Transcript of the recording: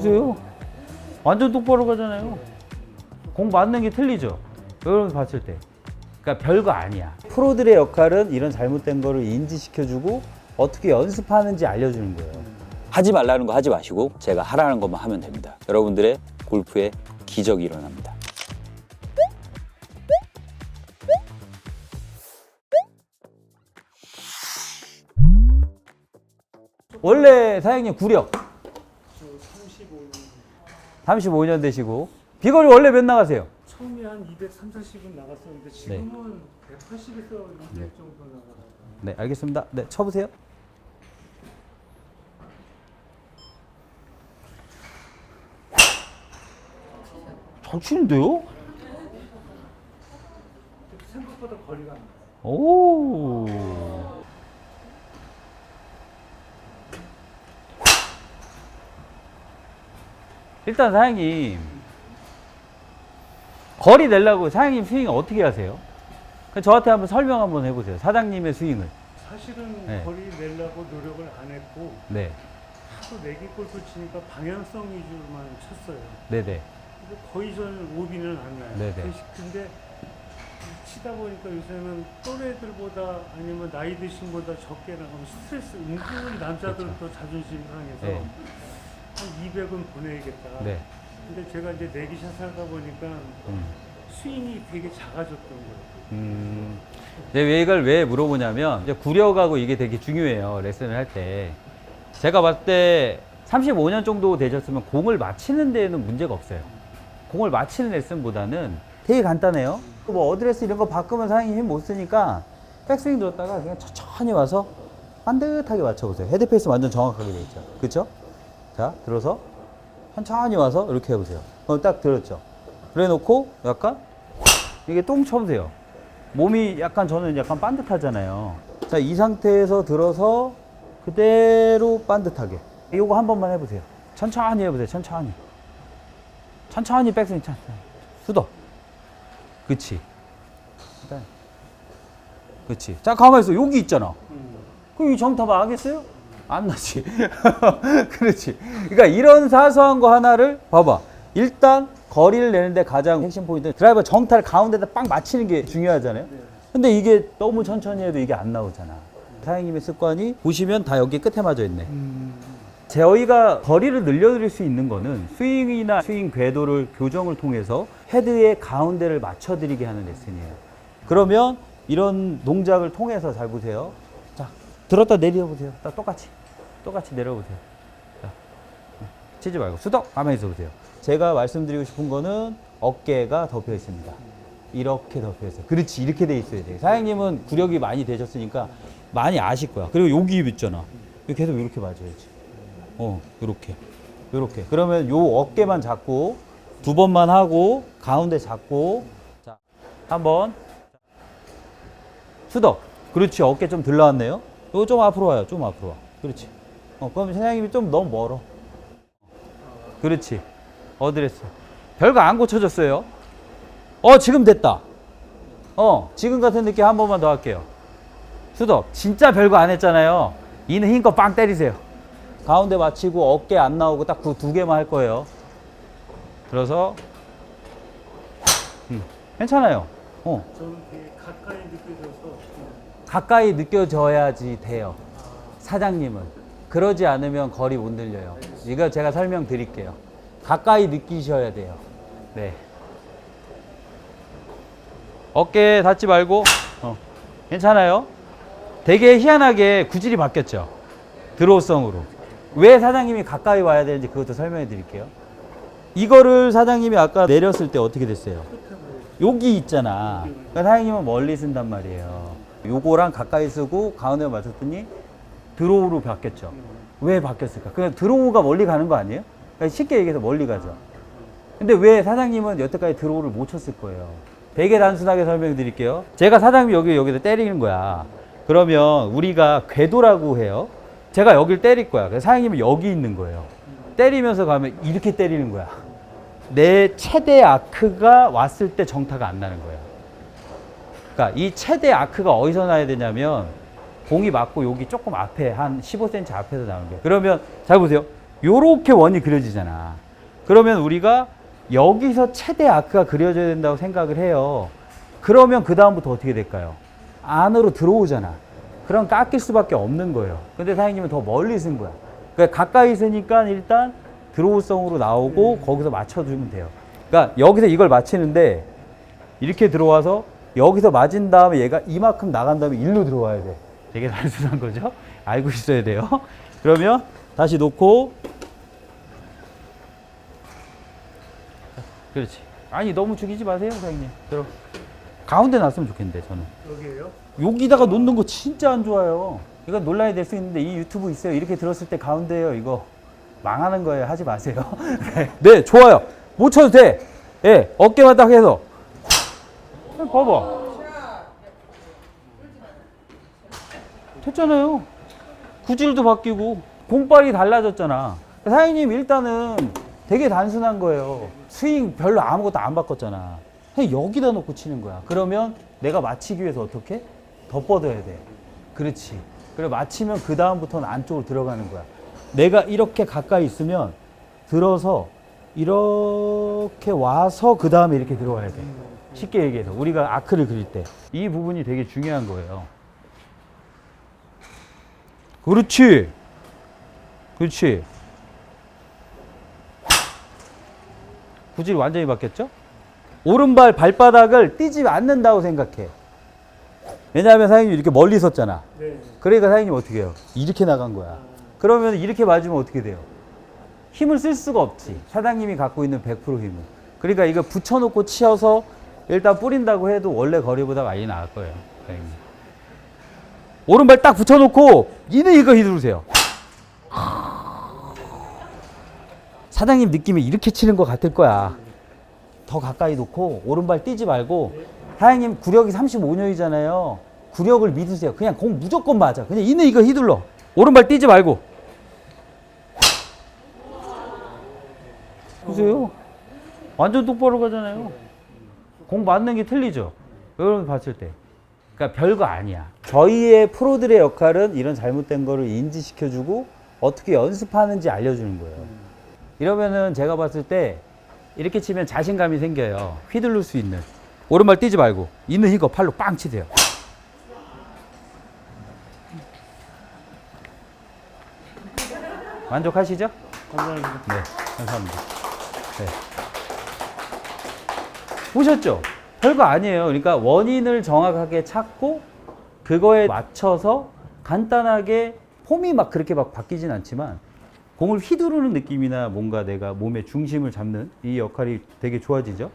보세요. 완전 똑바로 가잖아요. 공 맞는 게 틀리죠. 여러분 봤을 때. 그러니까 별거 아니야. 프로들의 역할은 이런 잘못된 거를 인지시켜주고 어떻게 연습하는지 알려주는 거예요. 하지 말라는 거 하지 마시고 제가 하라는 것만 하면 됩니다. 여러분들의 골프에 기적이 일어납니다. 원래 사장님 구력 35년 되시고 비거리 원래 몇 나가세요? 처음에 한 230, 40은 나갔었는데 지금은 180에서 200 정도 나가요. 네, 알겠습니다. 네, 쳐보세요. 잘 치는데요? 생각보다 거리가 안 나요. 오. 일단 사장님 거리 내려고 사장님 스윙 어떻게 하세요? 그 저한테 한번 설명 한번 해보세요. 사장님의 스윙을. 사실은 네. 거리 내려고 노력을 안 했고 네, 하도 내기 골프 치니까 방향성 위주로만 쳤어요. 네, 네. 근데 거의 저는 오비는 안 나요. 네네. 그래서 근데 치다 보니까 요새는 또래들보다 아니면 나이 드신 보다 적게 나가면 스트레스 은근히 남자들은 또 자존심 상해서 네. 한 200은 보내야겠다. 네. 근데 제가 이제 내기샷 하다 보니까 음. 스윙이 되게 작아졌던 거예요. 음, 이제 왜 이걸 왜 물어보냐면 이제 구력하고 이게 되게 중요해요 레슨을 할 때. 제가 봤을 때 35년 정도 되셨으면 공을 맞히는 데에는 문제가 없어요. 공을 맞히는 레슨보다는 되게 간단해요. 뭐 어드레스 이런 거 바꾸면 사장님 힘 못 쓰니까 백스윙 들었다가 그냥 천천히 와서 반듯하게 맞춰보세요. 헤드페이스 완전 정확하게 돼 있죠. 그렇죠? 자 들어서 천천히 와서 이렇게 해보세요. 어, 딱 들었죠. 그래 놓고 약간 이게 똥 쳐보세요. 몸이 약간 저는 약간 반듯하잖아요. 자, 이 상태에서 들어서 그대로 반듯하게. 요거 한 번만 해보세요. 천천히 해보세요. 천천히. 천천히 백스윙 천천히. 수도. 그치. 그치. 자, 가만히 있어. 여기 있잖아. 그럼 이 정답 알겠어요? 안 나지. 그렇지. 그러니까 이런 사소한 거 하나를 봐봐. 일단 거리를 내는데 가장 핵심 포인트 드라이버 정타를 가운데다 빵 맞히는 게 중요하잖아요. 근데 이게 너무 천천히 해도 이게 안 나오잖아. 사장님의 습관이 보시면 다 여기 끝에 맞아 있네. 저희가 거리를 늘려드릴 수 있는 거는 스윙이나 스윙 궤도를 교정을 통해서 헤드의 가운데를 맞춰드리게 하는 레슨이에요. 그러면 이런 동작을 통해서 잘 보세요. 자, 들었다 내려보세요. 딱 똑같이. 똑같이 내려보세요. 자, 치지 말고 수덕 가만히 있어 보세요. 제가 말씀드리고 싶은 거는 어깨가 덮여 있습니다. 이렇게 덮여 있어요. 그렇지, 이렇게 돼 있어야 돼요. 사장님은 구력이 많이 되셨으니까 많이 아실 거야. 그리고 여기 있잖아. 계속 이렇게 맞아야지. 어, 요렇게. 요렇게. 그러면 요 어깨만 잡고 두 번만 하고 가운데 잡고 자, 한 번. 수덕. 그렇지. 어깨 좀 들러왔네요. 요거 좀 앞으로 와요. 좀 앞으로 와. 그렇지. 어, 그럼 사장님이 좀 너무 멀어. 그렇지. 어드레스. 별거 안 고쳐졌어요. 어, 지금 됐다. 어, 지금 같은 느낌 한 번만 더 할게요. 수덕. 진짜 별거 안 했잖아요. 이는 힘껏 빵 때리세요. 가운데 맞히고 어깨 안 나오고 딱 그 두 개만 할 거예요. 들어서 음, 괜찮아요. 어, 가까이 느껴져야지 돼요. 사장님은 그러지 않으면 거리 못 늘려요. 이거 제가 설명드릴게요. 가까이 느끼셔야 돼요. 네. 어깨 닿지 말고 어, 괜찮아요. 되게 희한하게 구질이 바뀌었죠. 드로우성으로. 왜 사장님이 가까이 와야 되는지 그것도 설명해 드릴게요. 이거를 사장님이 아까 내렸을 때 어떻게 됐어요? 여기 있잖아. 그러니까 사장님은 멀리 쓴단 말이에요. 요거랑 가까이 쓰고 가운데 맞췄더니 드로우로 바뀌었죠. 왜 바뀌었을까? 그냥 드로우가 멀리 가는 거 아니에요? 그러니까 쉽게 얘기해서 멀리 가죠. 근데 왜 사장님은 여태까지 드로우를 못 쳤을 거예요? 되게 단순하게 설명드릴게요. 제가 사장님이 여기 여기다 때리는 거야. 그러면 우리가 궤도라고 해요. 제가 여길 때릴 거야. 그래서 사장님은 여기 있는 거예요. 때리면서 가면 이렇게 때리는 거야. 내 최대 아크가 왔을 때 정타가 안 나는 거예요. 그러니까 이 최대 아크가 어디서 나야 되냐면 공이 맞고 여기 조금 앞에 한 15cm 앞에서 나오는 거예요. 그러면 잘 보세요. 요렇게 원이 그려지잖아. 그러면 우리가 여기서 최대 아크가 그려져야 된다고 생각을 해요. 그러면 그 다음부터 어떻게 될까요? 안으로 들어오잖아. 그럼 깎일 수밖에 없는 거예요. 근데 사장님은 더 멀리 쓴 거야. 그러니까 가까이 쓰니까 일단 드로우성으로 나오고 거기서 맞춰주면 돼요. 그러니까 여기서 이걸 맞히는데 이렇게 들어와서 여기서 맞은 다음에 얘가 이만큼 나간 다음에 일로 들어와야 돼. 되게 단순한 거죠? 알고 있어야 돼요. 그러면 다시 놓고 그렇지. 아니 너무 죽이지 마세요, 사장님. 들어. 가운데 놨으면 좋겠는데 저는. 여기에요? 여기다가 놓는 거 진짜 안 좋아요. 이거 논란이 될 수 있는데 이 유튜브 있어요. 이렇게 들었을 때 가운데요. 이거 망하는 거예요. 하지 마세요. 네. 네, 좋아요. 못 쳐도 돼. 예, 어깨만 딱 해서. 봐봐. 됐잖아요. 구질도 바뀌고 공빨이 달라졌잖아. 사장님 일단은 되게 단순한 거예요. 스윙 별로 아무것도 안 바꿨잖아. 그냥 여기다 놓고 치는 거야. 그러면 내가 맞히기 위해서 어떻게? 더 뻗어야 돼. 그렇지. 그래 맞히면 그 다음부터는 안쪽으로 들어가는 거야. 내가 이렇게 가까이 있으면 들어서 이렇게 와서 그 다음에 이렇게 들어가야 돼. 쉽게 얘기해서 우리가 아크를 그릴 때 이 부분이 되게 중요한 거예요. 그렇지. 그렇지. 구질이 완전히 바뀌었죠? 오른발 발바닥을 띄지 않는다고 생각해. 왜냐하면 사장님 이렇게 멀리 섰잖아. 네. 그러니까 사장님 어떻게 해요? 이렇게 나간 거야. 그러면 이렇게 맞으면 어떻게 돼요? 힘을 쓸 수가 없지. 사장님이 갖고 있는 100% 힘을. 그러니까 이거 붙여놓고 치어서 일단 뿌린다고 해도 원래 거리보다 많이 나을 거예요. 사장님. 오른발 딱 붙여놓고 이는 이거 휘두르세요. 사장님 느낌이 이렇게 치는 것 같을 거야. 더 가까이 놓고 오른발 뛰지 말고 사장님 구력이 35년이잖아요. 구력을 믿으세요. 그냥 공 무조건 맞아. 그냥 이는 이거 휘둘러. 오른발 뛰지 말고. 보세요. 완전 똑바로 가잖아요. 공 맞는 게 틀리죠. 여러분 봤을 때. 그러니까 별거 아니야. 저희의 프로들의 역할은 이런 잘못된 거를 인지시켜주고 어떻게 연습하는지 알려주는 거예요. 이러면은 제가 봤을 때 이렇게 치면 자신감이 생겨요. 휘둘를 수 있는. 오른발 뛰지 말고 있는 이거 팔로 빵 치세요. 만족하시죠? 감사합니다. 네, 감사합니다. 네. 보셨죠? 별거 아니에요. 그러니까 원인을 정확하게 찾고 그거에 맞춰서 간단하게 폼이 막 그렇게 막 바뀌진 않지만 공을 휘두르는 느낌이나 뭔가 내가 몸의 중심을 잡는 이 역할이 되게 좋아지죠.